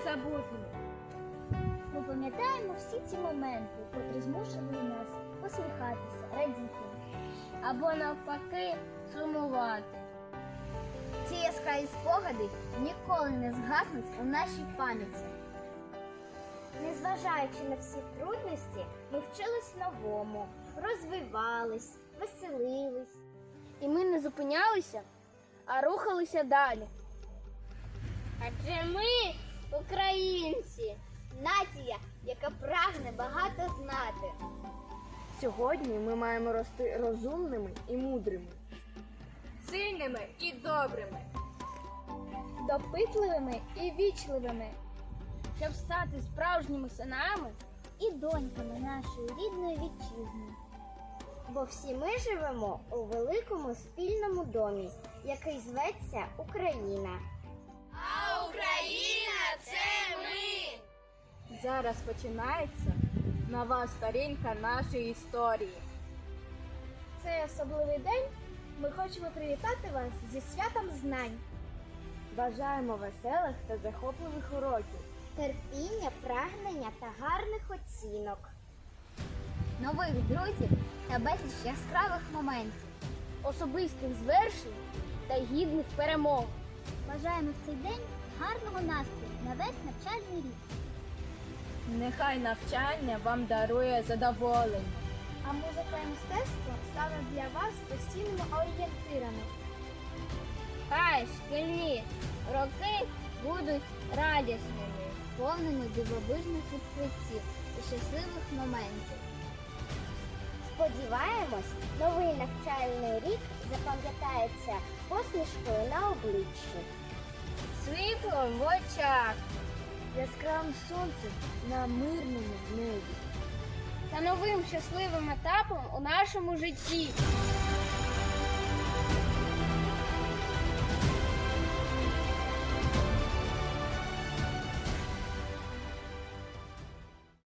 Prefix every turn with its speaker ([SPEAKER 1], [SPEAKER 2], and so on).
[SPEAKER 1] незабутніми.
[SPEAKER 2] Ми пам'ятаємо всі ці моменти, котрі змушували нас посміхатися, радіти.
[SPEAKER 1] Або навпаки сумувати.
[SPEAKER 2] Ці яскраві спогади ніколи не згаснуть у нашій пам'яті. Незважаючи на всі трудності, ми вчились новому, розвивались, веселились.
[SPEAKER 1] І ми не зупинялися, а рухалися далі. Адже ми українці.
[SPEAKER 2] Нація, яка прагне багато знати.
[SPEAKER 1] Сьогодні ми маємо рости розумними і мудрими, сильними і добрими, допитливими і вічливими, щоб стати справжніми синами
[SPEAKER 2] і доньками нашої рідної вітчизни. Бо всі ми живемо у великому спільному домі, який зветься Україна.
[SPEAKER 1] Зараз починається нова сторінка нашої історії.
[SPEAKER 2] Цей особливий день ми хочемо привітати вас зі святом знань,
[SPEAKER 1] Бажаємо веселих та захопливих уроків.
[SPEAKER 2] терпіння, прагнення та гарних оцінок, нових друзів та безліч яскравих моментів.
[SPEAKER 1] особистих звершень та гідних перемог.
[SPEAKER 2] Бажаємо в цей день гарного настрою на весь навчальний рік.
[SPEAKER 1] Нехай навчання вам дарує задоволення.
[SPEAKER 2] А музика і мистецтво стануть для вас постійними орієнтирами.
[SPEAKER 1] Хай шкільні роки будуть радісними.
[SPEAKER 2] повними дивовижних відкриттів і щасливих моментів. Сподіваємось, новий навчальний рік запам'ятається посмішкою на обличчі.
[SPEAKER 1] Світлом в очах, яскравим сонцем на мирному небі та новим щасливим етапом у нашому житті.